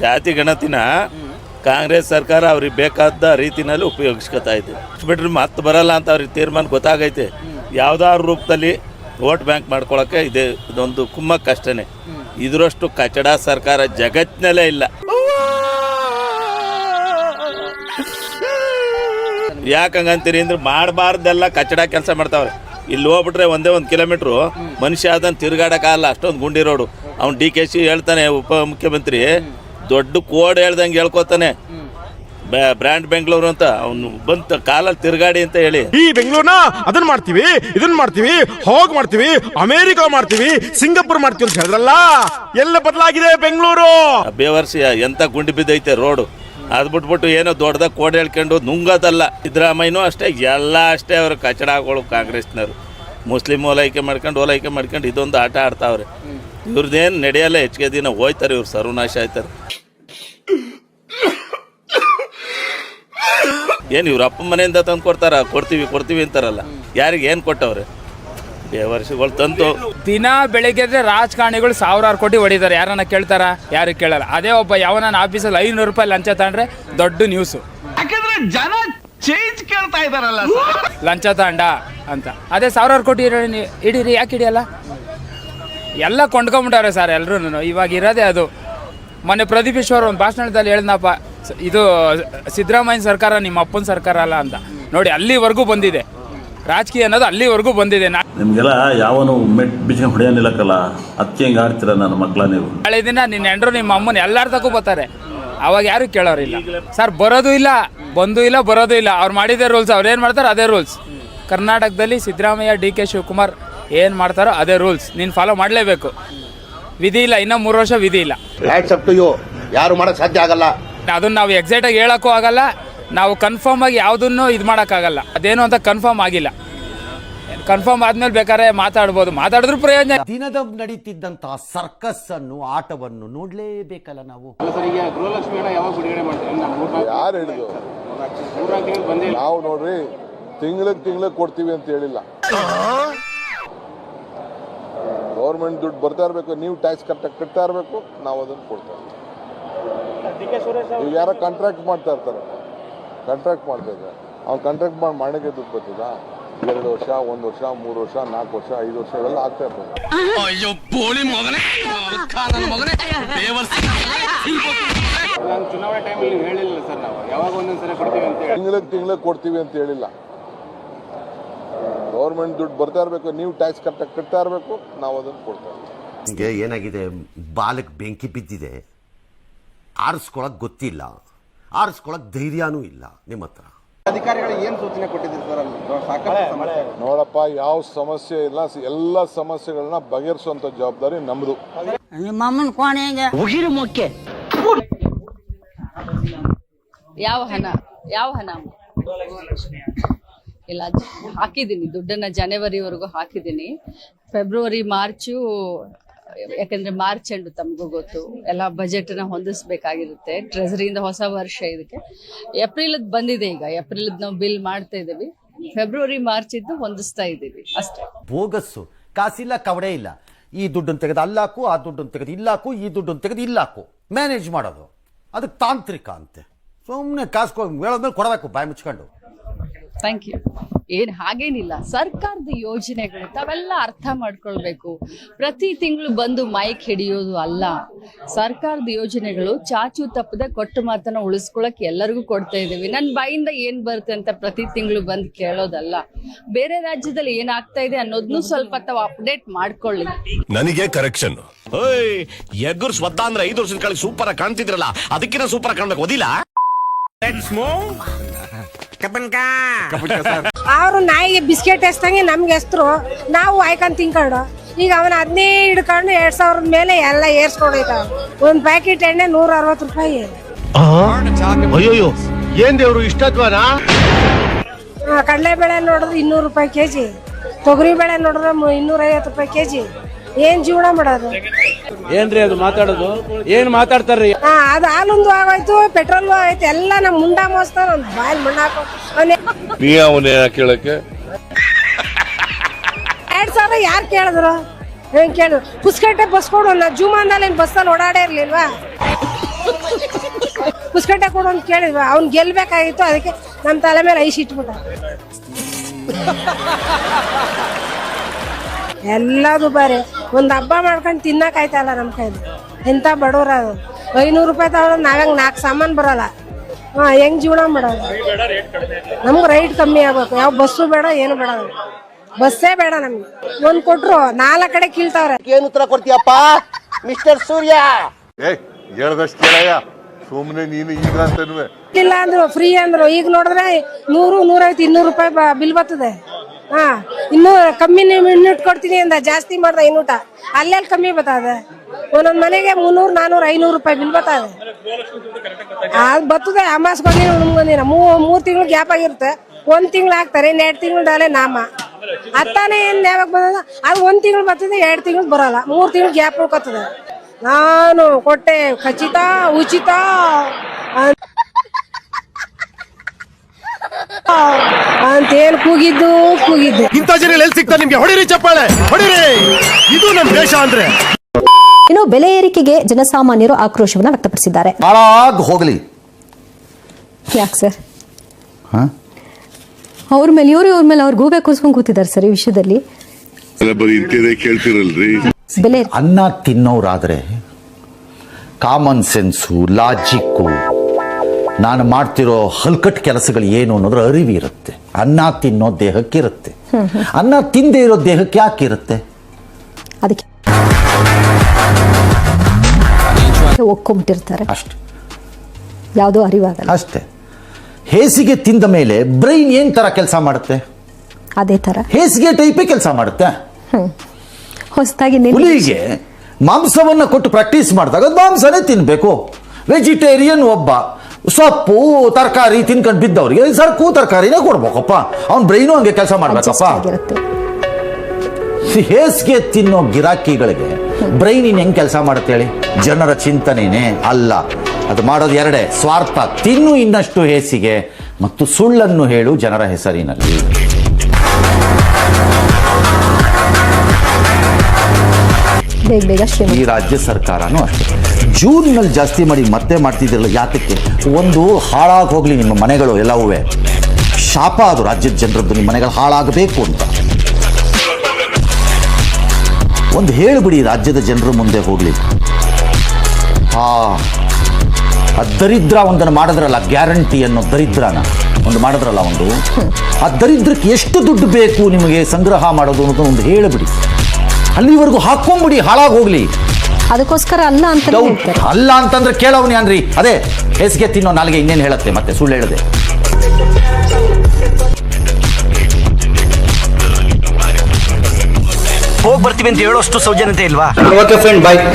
ಜಾತಿ ಗಣತಿನ ಕಾಂಗ್ರೆಸ್ ಸರ್ಕಾರ ಅವ್ರಿಗೆ ಬೇಕಾದ ರೀತಿನಲ್ಲಿ ಉಪಯೋಗಿಸ್ಕೊತಾ ಇದೆ. ಬಿಟ್ರೆ ಮತ್ತೆ ಬರಲ್ಲ ಅಂತ ಅವ್ರಿಗೆ ತೀರ್ಮಾನ ಗೊತ್ತಾಗೈತೆ. ಯಾವ್ದಾದ್ರು ರೂಪದಲ್ಲಿ ವೋಟ್ ಬ್ಯಾಂಕ್ ಮಾಡ್ಕೊಳಕ್ಕೆ ಇದೆ, ಇದೊಂದು ಕುಮ್ಮಕ್ಕೆ ಕಷ್ಟನೇ ಇದರಷ್ಟು ಕಚಡ ಸರ್ಕಾರ ಜಗತ್ತಿನಲ್ಲೇ ಇಲ್ಲ. ಯಾಕಂಗಂತೀರಿ ಅಂದ್ರೆ ಮಾಡಬಾರ್ದೆಲ್ಲ ಕಚಡ ಕೆಲಸ ಮಾಡ್ತಾವ್ರೆ. ಇಲ್ಲಿ ಹೋಗ್ಬಿಟ್ರೆ ಒಂದೇ ಒಂದು ಕಿಲೋಮೀಟ್ರು ಮನುಷ್ಯ ಅದನ್ನು ತಿರುಗಾಡೋಕ್ಕಾಗಲ್ಲ, ಅಷ್ಟೊಂದು ಗುಂಡಿ ರೋಡು. ಅವ್ನು ಡಿ ಕೆ ಸಿ ಹೇಳ್ತಾನೆ ಉಪ ಮುಖ್ಯಮಂತ್ರಿ ದೊಡ್ಡ ಕೋಡ್ ಹೇಳ್ದಂಗೆ ಹೇಳ್ಕೊತಾನೆ. ಬ್ಯಾ- ಬ್ರ್ಯಾಂಡ್ ಬೆಂಗಳೂರು ಅಂತ ಅವನು ಬಂತ ಕಾಲಲ್ಲಿ ತಿರ್ಗಾಡಿ ಅಂತ ಹೇಳಿ. ಈ ಬೆಂಗಳೂರ್ನ ಅದನ್ನ ಮಾಡ್ತೀವಿ ಇದನ್ನ ಮಾಡ್ತೀವಿ ಹೋಗ್ ಮಾಡ್ತೀವಿ ಅಮೆರಿಕ ಮಾಡ್ತೀವಿ ಸಿಂಗಾಪುರ್ ಮಾಡ್ತೀವಿ ಅಂತ ಹೇಳಿದ್ರಲ್ಲ? ಎಲ್ಲ ಬದಲಾಗಿದೆ ಬೆಂಗಳೂರು. ಬೇವರ್ಸಿ ಎಂತ ಗುಂಡಿ ಬಿದ್ದೈತೆ ರೋಡು. ಅದ್ ಬಿಟ್ಬಿಟ್ಟು ಏನೋ ದೊಡ್ಡದಾಗ ಕೋಡ್ ಹೇಳ್ಕೊಂಡು ನುಂಗೋದಲ್ಲ. ಸಿದ್ದರಾಮಯ್ಯನೂ ಅಷ್ಟೇ ಎಲ್ಲ ಅಷ್ಟೇ ಅವರು ಕಚಡಗಳು ಕಾಂಗ್ರೆಸ್ನವರು. ಮುಸ್ಲಿಂ ಓಲೈಕೆ ಮಾಡ್ಕೊಂಡು ಓಲೈಕೆ ಮಾಡ್ಕೊಂಡು ಇದೊಂದು ಆಟ ಆಡ್ತಾವ್ರೆ. ಇವ್ರದ್ದೇನು ನಡೆಯಲ್ಲ ಹೆಚ್ಚಿಗೆ ದಿನ ಹೋಯ್ತಾರೆ ಇವ್ರು ಸರ್ವನಾಶ ಆಯ್ತಾರೆ. ಏನು ಇವ್ರ ಅಪ್ಪ ಮನೆಯಿಂದ ತಂದು ಕೊಡ್ತಾರ? ಕೊಡ್ತೀವಿ ಕೊಡ್ತೀವಿ ಅಂತಾರಲ್ಲ. ಯಾರಿಗೆ ಏನು ಕೊಟ್ಟವ್ರೆ? ವರ್ಷಗಳು ತಂತು. ದಿನ ಬೆಳಿಗ್ಗೆ ಎದ್ರೆ ರಾಜಕಾರಣಿಗಳು ಸಾವಿರಾರು ಕೋಟಿ ಹೊಡಿತಾರೆ. ಯಾರನ್ನ ಕೇಳ್ತಾರ? ಯಾರು ಕೇಳಲ್ಲ. ಅದೇ ಒಬ್ಬ ಯಾವನ ಆಫೀಸಲ್ಲಿ ಐನೂರು ರೂಪಾಯಿ ಲಂಚ ತಗೊಂಡ್ರೆ ದೊಡ್ಡ ನ್ಯೂಸು ಯಾಕಂದ್ರೆ ಜನ ಚೇಂಜ್ ಕೇಳ್ತಾ ಇದಾರಲ್ಲ ಲಂಚ ತಗೊಂಡ ಅಂತ. ಅದೇ ಸಾವಿರಾರು ಕೋಟಿ ಇಡೀರಿ ಹಿಡೀರಿ ಯಾಕೆ ಹಿಡಿಯಲ್ಲ? ಎಲ್ಲ ಕೊಂಡ್ಕೊಂಬಿಟ್ಟಾರೆ ಸರ್ ಎಲ್ಲರೂ ಇವಾಗ ಇರೋದೇ ಅದು. ಮೊನ್ನೆ ಪ್ರದೀಪ್ ಈಶ್ವರ್ ಒಂದು ಭಾಷಣದಲ್ಲಿ ಹೇಳ್ದಪ್ಪ ಸ- ಇದು ಸಿದ್ದರಾಮಯ್ಯ ಸರ್ಕಾರ ನಿಮ್ಮ ಅಪ್ಪನ ಸರ್ಕಾರ ಅಲ್ಲ ಅಂತ. ನೋಡಿ ಅಲ್ಲಿವರೆಗೂ ಬಂದಿದೆ. ರಾಜಕೀಯ ಅನ್ನೋದು ಅಲ್ಲಿವರೆಗೂ ಬಂದಿದೆ. ನಾ ನಿಮಗೆಲ್ಲ ಯಾವನು ಮೆಟ್ ಬಿಚ್ಕೊಂಡು ಹೊಡೆಯನಿಲ್ಲಕ್ಕಲ್ಲ ಅದಕ್ಕೆ ಹೆಂಗೆ ಆಡ್ತೀರ ನನ್ನ ಮಕ್ಕಳ ನೀವು? ನಾಳೆ ದಿನ ನಿನ್ನ ಹೆಂಡ್ರು ನಿಮ್ಮ ಅಮ್ಮನ ಎಲ್ಲಾರ ತಗೋ ಬರ್ತಾರೆ. ಅವಾಗ ಯಾರು ಕೇಳೋರಿಲ್ಲ ಸರ್ ಬರೋದು ಇಲ್ಲ ಬಂದು ಇಲ್ಲ ಬರೋದು ಇಲ್ಲ. ಅವ್ರು ಮಾಡಿದ್ದೇ ರೂಲ್ಸ್ ಅವ್ರು ಏನು ಮಾಡ್ತಾರೋ ಅದೇ ರೂಲ್ಸ್. ಕರ್ನಾಟಕದಲ್ಲಿ ಸಿದ್ದರಾಮಯ್ಯ ಡಿ ಕೆ ಶಿವಕುಮಾರ್ ಏನು ಮಾಡ್ತಾರೋ ಅದೇ ರೂಲ್ಸ್. ನೀನು ಫಾಲೋ ಮಾಡಲೇಬೇಕು. ವಿಧಿ ಇಲ್ಲ ಇನ್ನೂ ಮೂರು ವರ್ಷ ವಿಧಿ ಇಲ್ಲ. ಯಾರು ಮಾಡೋಕ್ಕೆ ಸಾಧ್ಯ ಆಗಲ್ಲ. ಅದನ್ನು ನಾವು ಎಕ್ಸಾಕ್ಟಾಗಿ ಹೇಳೋಕ್ಕೂ ಆಗಲ್ಲ. ನಾವು ಕನ್ಫರ್ಮ್ ಆಗಿ ಯಾವುದನ್ನು ಇದು ಮಾಡೋಕ್ಕಾಗಲ್ಲ. ಅದೇನು ಅಂತ ಕನ್ಫರ್ಮ್ ಆಗಿಲ್ಲ. ಕನ್ಫರ್ಮ್ ಆದ್ಮೇಲೆ ಬೇಕಾದ್ರೆ ಮಾತಾಡ್ಬೋದು. ಮಾತಾಡಿದ್ರು ಪ್ರಯೋಜನ ದಿನದ ನಡೀತಿದ್ದಂತಹ ಸರ್ಕಸ್ ಅನ್ನು ಆಟವನ್ನು ನೋಡ್ಲೇಬೇಕಲ್ಲ ನಾವು? ಯಾರು ಹೇಳಿದ್ರು? ನಾವು ನೋಡ್ರಿ ತಿಂಗ್ಳಿಗೆ ತಿಂಗ್ಳಿಗೆ ಕೊಡ್ತೀವಿ ಅಂತ ಹೇಳಿಲ್ಲ. ಗೌರ್ಮೆಂಟ್ ದುಡ್ಡು ಬರ್ತಾ ಇರಬೇಕು ನೀವು ಟ್ಯಾಕ್ಸ್ ಕರೆಕ್ಟಾಗಿ ಕಟ್ತಾ ಇರಬೇಕು ನಾವು ಅದನ್ನು ಕೊಡ್ತಾ ಈಗ ಯಾರೋ ಕಾಂಟ್ರಾಕ್ಟ್ ಮಾಡ್ತಾ ಇರ್ತಾರೆ. ಕಾಂಟ್ರಾಕ್ಟ್ ಮಾಡ್ತಾ ಇದ್ದಾರೆ. ಅವ್ನು ಕಾಂಟ್ರಾಕ್ಟ್ ಮಾಡಿ ಮಾಡಕ್ಕೆ ದುಡ್ಡು ಬರ್ತದ? ಎರಡು ವರ್ಷ ಒಂದು ವರ್ಷ ಮೂರು ವರ್ಷ ನಾಲ್ಕು ವರ್ಷ ಐದು ವರ್ಷ ಇವೆಲ್ಲ ಆಗ್ತಾ ಇರ್ತದೆ. ಅಯ್ಯೋ ಬೋಳಿ ಮಗನೇ! ನನ್ನ ಮಗನೇ! ತಿಂಗಳಿಗೆ ತಿಂಗಳಿಗೆ ಕೊಡ್ತೀವಿ ಅಂತ ಹೇಳಿಲ್ಲ. ಗೌರ್ಮೆಂಟ್ ದುಡ್ಡು ಬರ್ತಾ ಇರಬೇಕು ನೀವು ಟ್ಯಾಕ್ಸ್ ಕಟ್ಟ ಕಟ್ತಾ ಇರಬೇಕು ನಾವು ಅದನ್ನು ಕೊಡ್ತಾ ಇರ್ತೀವಿ. ನಿಮಗೆ ಏನಾಗಿದೆ? ಬಾಲಕ್ ಬೆಂಕಿ ಬಿದ್ದಿದೆ. ಆರಿಸ್ಕೊಳಕ್ ಗೊತ್ತಿಲ್ಲ. ಆರಿಸ್ಕೊಳಕ್ ಧೈರ್ಯನೂ ಇಲ್ಲ ನಿಮ್ಮ ಹತ್ರ. ನೋಡಪ್ಪ ಯಾವ ಸಮಸ್ಯೆ ಇಲ್ಲ. ಎಲ್ಲ ಸಮಸ್ಯೆಗಳನ್ನ ಬಗೆಹರಿಸುವಂತ ಜವಾಬ್ದಾರಿ ನಮ್ದು. ಉಗಿರು ಮುಖ್ಯ ಯಾವ ಹಣ? ಯಾವ ಹಣ? ಇಲ್ಲ ಹಾಕಿದ್ದೀನಿ. ದುಡ್ಡನ್ನ ಜನವರಿವರೆಗೂ ಹಾಕಿದ್ದೀನಿ. ಫೆಬ್ರವರಿ ಮಾರ್ಚು ಯಾಕಂದ್ರೆ ಮಾರ್ಚ್ ಎಂಡು ತಮಗೂ ಗೊತ್ತು. ಎಲ್ಲ ಬಜೆಟ್ನ ಹೊಂದಿಸ್ಬೇಕಾಗಿರುತ್ತೆ. ಟ್ರೆಸರಿಯಿಂದ ಹೊಸ ವರ್ಷ ಇದಕ್ಕೆ. ಏಪ್ರಿಲ್ ಬಂದಿದೆ ಈಗ. ಏಪ್ರಿಲ್ ನಾವು ಬಿಲ್ ಮಾಡ್ತಾ ಇದ್ದೀವಿ. ಫೆಬ್ರವರಿ ಮಾರ್ಚ್ ಇದ್ದು ಹೊಂದಿಸ್ತಾ ಇದ್ದೀವಿ. ಅಷ್ಟೇ. ಬೋಗಸ್ಸು. ಕಾಸಿಲ್ಲ, ಕವಡೆ ಇಲ್ಲ. ಈ ದುಡ್ಡನ್ನು ತೆಗೆದು ಅಲ್ಲಾಕು, ಆ ದುಡ್ಡನ್ನು ತೆಗೆದು ಇಲ್ಲಾಕು, ಈ ದುಡ್ಡನ್ನು ತೆಗೆದು ಇಲ್ಲಾಕು. ಮ್ಯಾನೇಜ್ ಮಾಡೋದು. ಅದಕ್ಕೆ ತಾಂತ್ರಿಕ ಅಂತೆ. ಸುಮ್ಮನೆ ಕಾಸು ಹೇಳೋದ್ಮೇಲೆ ಕೊಡಬೇಕು, ಬಾಯಿ ಮುಚ್ಕೊಂಡು. Thank you. ಏನು ಹಾಗೇನಿಲ್ಲ. ಸರ್ಕಾರದ ಯೋಜನೆಗಳು ತಾವೆಲ್ಲ ಅರ್ಥ ಮಾಡ್ಕೊಳ್ಬೇಕು. ಪ್ರತಿ ತಿಂಗಳು ಬಂದು ಮೈಕ್ ಹಿಡಿಯೋದು ಅಲ್ಲ. ಸರ್ಕಾರದ ಯೋಜನೆಗಳು ಚಾಚು ತಪ್ಪದೆ ಕೊಟ್ಟು ಮಾತನ್ನ ಉಳಿಸ್ಕೊಳಕ್ ಎಲ್ಲರಿಗೂ ಕೊಡ್ತಾ ಇದ್ದೀವಿ. ನನ್ನ ಬಾಯಿಂದ ಏನು ಬರುತ್ತೆ ಅಂತ ಪ್ರತಿ ತಿಂಗಳು ಬಂದು ಕೇಳೋದಲ್ಲ. ಬೇರೆ ರಾಜ್ಯದಲ್ಲಿ ಏನಾಗ್ತಾ ಇದೆ ಅನ್ನೋದನ್ನು ಸ್ವಲ್ಪ ತಾವು ಅಪ್ಡೇಟ್ ಮಾಡ್ಕೊಳ್ಳಿ. ನನಗೆ ಕರೆಕ್ಷನ್ ಓಯ್ ಎಗ್ಗುರ್ ಸ್ವತ್ತ ಅಂದ್ರೆ ಐದು ವರ್ಷದ ಕಾಲ ಸೂಪರ್ ಆಗಿ ಕಾಣ್ತಿದ್ರಲ್ಲ. ಅದಕ್ಕಿಂತ ಸೂಪರ್ ಆಗಿ ಕಾಣ್ಬೇಕು. ಓದಿಲ್ಲ? ಅವರು ನಾಯಿಗೆ ಬಿಸ್ಕೆಟ್ ಎಸ್ತಂಗೆ ನಮ್ಗೆ ಎಸ್ತರು ನಾವು ಆಯ್ಕೊಂಡ್ ತಿನ್ಕೊಂಡು ಈಗ ಅವನ ಅದನ್ನೇ ಹಿಡ್ಕೊಂಡು ಎರಡ್ ಸಾವಿರದ ಮೇಲೆ ಎಲ್ಲ ಏರ್ಸ್ಕೊಂಡೈತಾವ ಒಂದ್ ಪ್ಯಾಕೆಟ್ ಎಣ್ಣೆ ನೂರ ಅರವತ್ತು ರೂಪಾಯಿ ಅಯ್ಯೋಯ್ಯೋ ಏನ್ ದೇವ್ರು ಕಡಲೆ ಬೇಳೆ ನೋಡಿದ್ರೆ ಇನ್ನೂರು ರೂಪಾಯಿ ಕೆಜಿ. ತೊಗರಿ ಬೆಳೆ ನೋಡಿದ್ರೆ ಇನ್ನೂರ ಐವತ್ತು ರೂಪಾಯಿ ಕೆಜಿ. ಏನ್ ಜೀವನ ಮಾಡೋದು? ಏನ್ರಿ ಅದು ಮಾತಾಡೋದು? ಏನ್ ಮಾತಾಡ್ತಾರ್ರಿ? ಹಾ ಅದು ಹಾಲೊಂದು ಆಗೋಯ್ತು ಪೆಟ್ರೋಲ್ ಆಗೋಯ್ತು ಎಲ್ಲ ನಮ್ಮ ಮುಂಡ ಮೋಸ್ತಾರ ಒಂದ್ ಬಾಯಲ್ಲಿ ಮಣ್ಣು ಹಾಕೋ ಅವನೇ ನೀ ಅವನೇ ಕೇಳಕ್ಕೆ ಎರಡ್ ಸಾವಿರ ಯಾರು ಕೇಳಿದ್ರು? ಏನ್ ಕೇಳಿದ್ರು ಪುಸ್ಕಟ್ಟೆ ಬಸ್ ಕೊಡು ನಾ ಜೂಮಾನ್ದಲ್ಲಿ ಏನ್ ಬಸ್ಸಲ್ಲಿ ಓಡಾಡೇ ಇರ್ಲಿಲ್ವಾ? ಪುಸ್ಕಟ್ಟೆ ಕೊಡು ಅಂತ ಕೇಳಿದ್ವ? ಅವ್ನು ಗೆಲ್ಬೇಕಾಗಿತ್ತು ಅದಕ್ಕೆ ನಮ್ಮ ತಲೆ ಮೇಲೆ ಐಸ್ ಇಟ್ಬಿಟ್ಟ. ಎಲ್ಲದು ದುಬಾರಿ ಒಂದು ಹಬ್ಬ ಮಾಡ್ಕೊಂಡು ತಿನ್ನಕ್ಕಾಯ್ತಲ್ಲ ನಮ್ಮ ಕೈಲಿ. ಎಂಥ ಬಡವ್ರ ಅದು. ಐನೂರು ರೂಪಾಯಿ ತಗೊಳೋದು ನಾವ್ಯಾಂಗೆ ನಾಲ್ಕು ಸಾಮಾನು ಬರಲ್ಲ. ಹಾ ಹೆಂಗ್ ಜೀವನ ಮಾಡೋದು? ನಮ್ಗೆ ರೈಟ್ ಕಮ್ಮಿ ಆಗ್ಬೇಕು. ಯಾವ ಬಸ್ಸು ಬೇಡ ಏನು ಬೇಡ ಬಸ್ಸೇ ಬೇಡ ನಮ್ಗೆ. ಒಂದ್ ಕೊಟ್ರು ನಾಲ್ಕು ಕಡೆ ಕೀಳ್ತಾವ್ರೆ. ಏನು ಉತ್ತರ ಕೊಡ್ತೀಯಪ್ಪ? ಮಿಸ್ಟರ್ ಸೂರ್ಯ. ಏ ಹೇಳ್ದಷ್ಟು ಕೇಳಯ್ಯ. ಸುಮ್ಮನೆ ನೀನು ಈಗ ಇಲ್ಲ ಅಂದ್ರು ಫ್ರೀ ಅಂದ್ರು. ಈಗ ನೋಡಿದ್ರೆ ನೂರು ನೂರೈವತ್ತು ಇನ್ನೂರು ರೂಪಾಯಿ ಬ- ಬಿಲ್ ಬರ್ತದೆ. ಹಾ, ಇನ್ನೂ ಕಮ್ಮಿ ಇನ್ನೂಟ್ ಕೊಡ್ತೀನಿ ಅಂದ, ಜಾಸ್ತಿ ಮಾಡ್ದ ಇನ್ನೂಟ. ಅಲ್ಲೆಲ್ಲಿ ಕಮ್ಮಿ ಬತ್ತದ? ಒಂದೊಂದ್ ಮನೆಗೆ ಮುನ್ನೂರ್, ನಾನೂರ್, ಐನೂರು ರೂಪಾಯಿ ಬಿಲ್ ಬತ್ತದ. ಅದ್ ಬರ್ತದೆ ಅಮಾಸ್ ಉಣ್ಗೊಂದಿನ ಮೂ ಮೂರ್ ತಿಂಗಳು ಗ್ಯಾಪ್ ಆಗಿರುತ್ತೆ. ಒಂದ್ ತಿಂಗಳು ಹಾಕ್ತಾರೆ ಇನ್ನು ತಿಂಗ್ಳು ಡಾಲೆ ನಾಮ. ಅತ್ತಾನೆ ಏನ್ ಯಾವಾಗ ಬಂದ ಅದು ಒಂದ್ ತಿಂಗಳು ಬರ್ತದೆ ಎರಡು ತಿಂಗಳು ಬರಲ್ಲ. ಮೂರ್ ತಿಂಗಳು ಗ್ಯಾಪ್ ಉಳ್ಕೊತದೆ. ನಾನು ಕೊಟ್ಟೆ, ಖಚಿತ, ಉಚಿತ. ಅಂತ ಅಂತೇನು ಕೂಗಿದ್ದು ಕೂಗಿದ್ದು. ಇಂಥ ಜನ ಎಲ್ಲಿ ಸಿಗ್ತಾರೆ ನಿಮ್ಗೆ? ಹೊಡಿರಿ ಚಪ್ಪಾಳೆ ಹೊಡಿರಿ. ಇದು ನಮ್ ದೇಶ ಅಂದ್ರೆ. ಇನ್ನು ಬೆಲೆ ಏರಿಕೆಗೆ ಜನಸಾಮಾನ್ಯರು ಆಕ್ರೋಶವನ್ನ ವ್ಯಕ್ತಪಡಿಸಿದ್ದಾರೆ. ಹಾಳಾಗಿ ಹೋಗಲಿ. ಯಾಕೆ ಸರ್? ಹಾ? ಅವ್ರ ಮೇಲೆ ಇವರು ಇವ್ರ ಮೇಲೆ ಅವ್ರು ಗೂಬೆ ಕೂಸ್ಕೊಂಡು ಕೂತಿದ್ದಾರೆ ಸರ್ ಈ ವಿಷಯದಲ್ಲಿ. ಬರೀ ಇಂತಿದೆ ಕೇಳ್ತಿರಲ್ರಿ? ಬೆಲೆ ಅನ್ನ ತಿನ್ನೋರಾದ್ರೆ ಕಾಮನ್ ಸೆನ್ಸು ಲಾಜಿಕ್ಕು ನಾನು ಮಾಡ್ತಿರೋ ಹಲ್ಕಟ್ ಕೆಲಸಗಳು ಏನು ಅನ್ನೋದ್ರ ಅರಿವಿರುತ್ತೆ. ಅನ್ನ ತಿನ್ನೋ ದೇಹಕ್ಕಿರುತ್ತೆ. ಅನ್ನ ತಿಂದೇ ಇರೋ ದೇಹಕ್ಕೆ ಯಾಕಿರುತ್ತೆ? ಅದಕ್ಕೆ ಒಕ್ಕೊಂಬಿಟ್ಟಿರ್ತಾರೆ. ಅಷ್ಟೆ. ಯಾವುದೋ ಅರಿವಾಗಲ್ಲ. ಅಷ್ಟೇ. ಹೇಸಿಗೆ ತಿಂದ ಮೇಲೆ ಬ್ರೈನ್ ಏನ್ ತರ ಕೆಲಸ ಮಾಡುತ್ತೆ? ಅದೇ ತರ. ಹೇಸಿಗೆ ಟೈಪೇ ಕೆಲಸ ಮಾಡುತ್ತೆ? ಹೊಸದಾಗಿ ಹುಲಿಗೆ ಮಾಂಸವನ್ನ ಕೊಟ್ಟು ಪ್ರಾಕ್ಟೀಸ್ ಮಾಡಿದಾಗ ಅದು ಮಾಂಸನೇ ತಿನ್ಬೇಕು. ವೆಜಿಟೇರಿಯನ್ ಒಬ್ಬ ಸೊಪ್ಪು ತರಕಾರಿ ತಿನ್ಕೊಂಡು ಬಿದ್ದವ್ರಿಗೆ. ಸರ್ಕು ತರಕಾರಿನೇ ಕೊಡ್ಬೇಕಪ್ಪ. ಅವ್ನ ಬ್ರೈನು ಹಂಗೆ ಕೆಲಸ ಮಾಡ್ಬೇಕಪ್ಪ. ಹೇಸಿಗೆ ತಿನ್ನೋ ಗಿರಾಕಿಗಳಿಗೆ ಬ್ರೈನ್ ಇನ್ ಹೆಂಗ್ ಕೆಲಸ ಹೇಳಿ? ಜನರ ಚಿಂತನೆನೇ ಅಲ್ಲ. ಅದು ಮಾಡೋದು ಎರಡೇ. ಸ್ವಾರ್ಥ ತಿನ್ನು ಇನ್ನಷ್ಟು ಹೇಸಿಗೆ ಮತ್ತು ಸುಳ್ಳನ್ನು ಹೇಳು ಜನರ ಹೆಸರಿನಲ್ಲಿ. ಬೇಗ ಬೇಗ ಶ್ರೀಮಂತ ಈ ರಾಜ್ಯ ಸರ್ಕಾರನೂ ಅಷ್ಟೇ. ಜೂನ್ನಲ್ಲಿ ಜಾಸ್ತಿ ಮಾಡಿ ಮತ್ತೆ ಮಾಡ್ತಿದ್ದಿರಲ್ಲ ಯಾತಕ್ಕೆ? ಒಂದು ಹಾಳಾಗಿ ಹೋಗಲಿ ನಿಮ್ಮ ಮನೆಗಳು ಎಲ್ಲವೂ. ಶಾಪ ಅದು ರಾಜ್ಯದ ಜನರದ್ದು, ನಿಮ್ಮ ಮನೆಗಳು ಹಾಳಾಗಬೇಕು ಅಂತ. ಒಂದು ಹೇಳಿಬಿಡಿ ರಾಜ್ಯದ ಜನರ ಮುಂದೆ ಹೋಗ್ಲಿ. ಆ ಆ ದರಿದ್ರ ಒಂದನ್ನು ಮಾಡಿದ್ರಲ್ಲ, ಗ್ಯಾರಂಟಿ ಅನ್ನೋ ದರಿದ್ರನ. ಒಂದು ಮಾಡಿದ್ರಲ್ಲ ಒಂದು. ಆ ದರಿದ್ರಕ್ಕೆ ಎಷ್ಟು ದುಡ್ಡು ಬೇಕು ನಿಮಗೆ ಸಂಗ್ರಹ ಮಾಡೋದು ಅನ್ನೋದು ಒಂದು ಹೇಳಿಬಿಡಿ. ಅಲ್ಲಿವರೆಗೂ ಹಾಕೊಂಬಿಡಿ ಹಾಳಾಗಿ ಹೋಗ್ಲಿ. ಅದಕ್ಕೋಸ್ಕರ ಅಲ್ಲ ಅಂತ ಹೇಳ್ತಾರೆ. ಅಲ್ಲ ಅಂತಂದ್ರೆ ಕೇಳವನಿ ಅನ್ರಿ ಅದೇ ಹೆಸ್ಗೆ ತಿನ್ನೋ ನಾಲ್ಗೆ ಇನ್ನೇನು ಹೇಳತ್ತೆ ಮತ್ತೆ? ಸುಳ್ಳು ಹೇಳದೆ. ಹೋಗಿ ಬರ್ತೀವಿ ಅಂತ ಹೇಳೋಷ್ಟು ಸೌಜನ್ಯತೆ ಇಲ್ವಾ? Okay friend bye